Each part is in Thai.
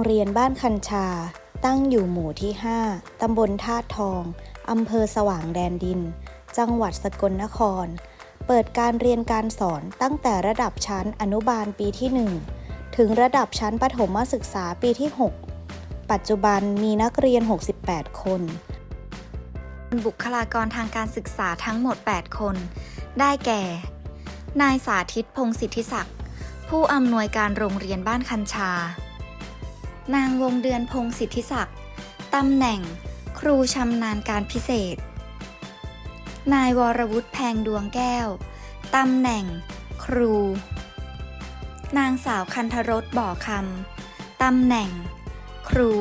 งเรียนบ้านคัญชา ตั้งอยู่หมู่ที่ 5 ตำบลท่าตุทอง อำเภอสว่างแดนดิน จังหวัดสกลนคร เปิดการเรียนการสอนตั้งแต่ระดับชั้นอนุบาลปีที่ 1 ถึงระดับชั้นประถมศึกษาปีที่ 6 ปัจจุบันมีนักเรียน 68 คน บุคลากรทางการศึกษาทั้งหมด 8 คน ได้แก่ นายสาธิตพงศิทธิศักดิ์ผู้อำนวยการโรงเรียนบ้านคัญชา นางวงเดือนพงศิทธิศักดิ์ตำแหน่ง ครูชำนาญการพิเศษ นายวรวุฒิแพงดวงแก้ว ตำแหน่ง ครู นางสาวคันธรสบ่อคำตำแหน่ง ครู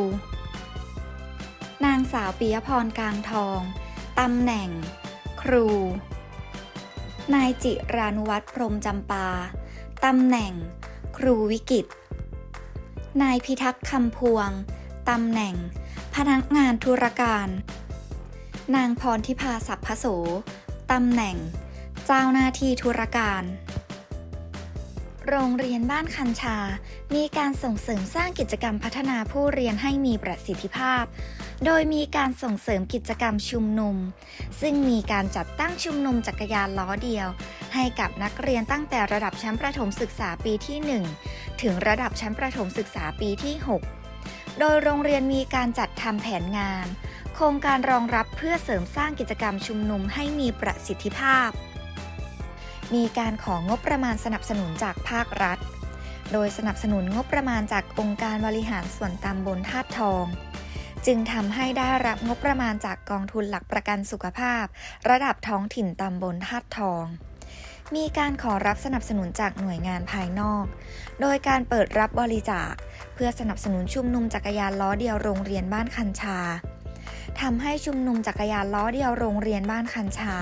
นางสาวปิยพรกลางทองตำแหน่ง ครู นายจิรานุวัฒน์พรมจำปา ตำแหน่ง ครูวิกิต นายพิทักษ์คำพวง ตำแหน่ง พนักงานธุรการ นางพรทิพาสัพพโส ตำแหน่ง เจ้าหน้าที่ธุรการ โรงเรียนบ้านคัญชา มีการส่งเสริมสร้างกิจกรรมพัฒนาผู้เรียนให้มีประสิทธิภาพ โดยมีการส่งเสริมกิจกรรมชุมนุม ซึ่งมีการจัดตั้งชุมนุมจักรยานล้อเดียว ให้กับนักเรียนตั้งแต่ระดับชั้นประถมศึกษาปีที่ 1 ถึงระดับชั้นประถมศึกษาปีที่ 6 โดยโรงเรียนมีการจัดทำแผนงาน โครงการรองรับเพื่อเสริมสร้างกิจกรรมชุมนุมให้มีประสิทธิภาพ มีการของงบประมาณสนับสนุนจากภาครัฐ โดยสนับสนุนงบประมาณจากองค์การบริหารส่วนตำบลธาตุทอง จึงทำให้ได้รับงบประมาณจากกองทุนหลักประกันสุขภาพ ระดับท้องถิ่นตำบลธาตุทองมีการขอรับสนับสนุนจากหน่วยงานภายนอก โดยการเปิดรับบริจาค เพื่อสนับสนุนชุมนุมจักรยานล้อเดียวโรงเรียนบ้านคัญชาทำให้ชุมนุมจักรยานล้อเดียวโรงเรียนบ้านคัญชา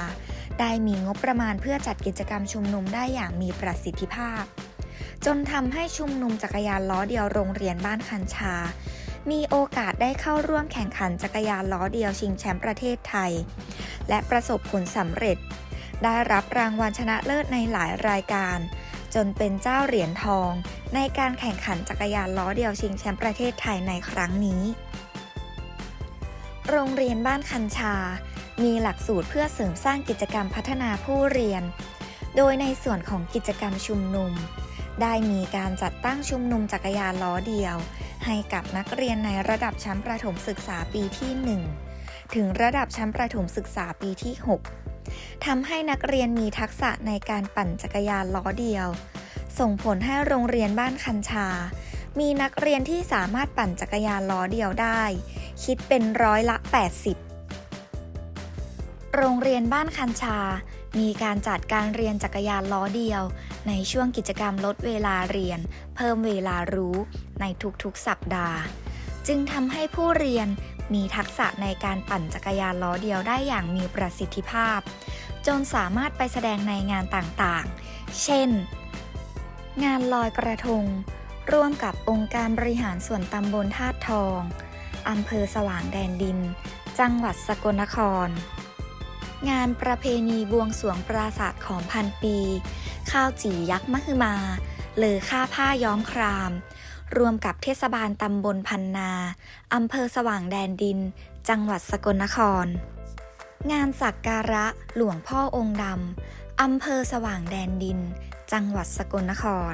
ได้มีงบประมาณเพื่อจัดกิจกรรมชุมนุมได้อย่างมีประสิทธิภาพ จนทำให้ชุมนุมจักรยานล้อเดียวโรงเรียนบ้านคัญชา มีโอกาสได้เข้าร่วมแข่งขันจักรยานล้อเดียวชิงแชมป์ประเทศไทย และประสบผลสำเร็จ ได้รับรางวัลชนะเลิศในหลายรายการ จนเป็นเจ้าเหรียญทอง ในการแข่งขันจักรยานล้อเดียวชิงแชมป์ประเทศไทยในครั้งนี้ โรงเรียนบ้านคัญชา มีหลักสูตรเพื่อเสริมสร้างกิจกรรมพัฒนาผู้เรียน โดยในส่วนของกิจกรรมชุมนุม ได้มีการจัดตั้งชุมนุมจักรยานล้อเดียว ให้กับนักเรียนในระดับชั้นประถมศึกษาปีที่ 1 ถึงระดับชั้นประถมศึกษาปีที่ 6 ทำให้นักเรียนมีทักษะในการปั่นจักรยานล้อเดียว ส่งผลให้โรงเรียนบ้านคัญชามีนักเรียนที่สามารถปั่นจักรยานล้อเดียวได้ คิดเป็นร้อยละ 80 โรงเรียนบ้านคัญชา มีการจัดการเรียนจักรยานล้อเดียว ในช่วงกิจกรรมลดเวลาเรียน เพิ่มเวลารู้ในทุกๆสัปดาห์ จึงทำให้ผู้เรียนมีทักษะในการปั่นจักรยานล้อเดียวได้อย่างมีประสิทธิภาพ จนสามารถไปแสดงในงานต่างๆ เช่น งานลอยกระทง ร่วมกับองค์การบริหารส่วนตำบลธาตุทองอำเภอสว่างแดนดิน จังหวัดสกลนคร งานประเพณีบวงสวงปราสาทของพันปี ข้าวจี่ยักษ์มหึมา เลอค่าผ้าย้อมคราม รวมกับเทศบาลตำบลพันนาอำเภอสว่างแดนดิน จังหวัดสกลนคร งานสักการะหลวงพ่อองค์ดำอำเภอสว่างแดนดิน จังหวัดสกลนคร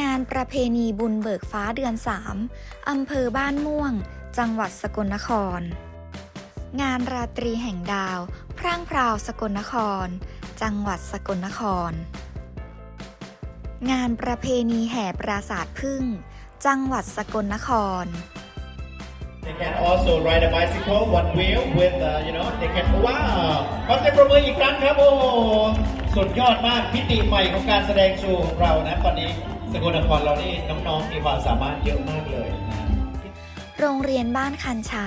งานประเพณีบุญเบิกฟ้าเดือน 3 อำเภอบ้านม่วง จังหวัดสกลนคร งานราตรีแห่งดาว พร่างพราวสกลนคร จังหวัดสกลนคร งานประเพณีแห่ปราสาทพึ่ง จังหวัดสกลนคร They can also ride a bicycle one wheel with uh, you know they can ว้าวขอเสียงปรบมืออีกครั้งครับโอ้โหสุดยอดมากพิติใหม่ของการแสดงโชว์ของเรานะตอนนี้สกลนครเรานี่น้องๆมีความสามารถเยอะมากเลยนะโรงเรียนบ้านคันชา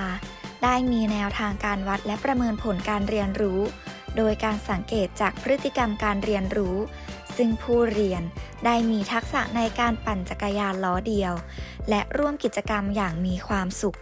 ได้มีแนวทางการวัดและประเมินผลการเรียนรู้ โดยการสังเกตจากพฤติกรรมการเรียนรู้ ซึ่งผู้เรียนได้มีทักษะในการปั่นจักรยานล้อเดียว และร่วมกิจกรรมอย่างมีความสุข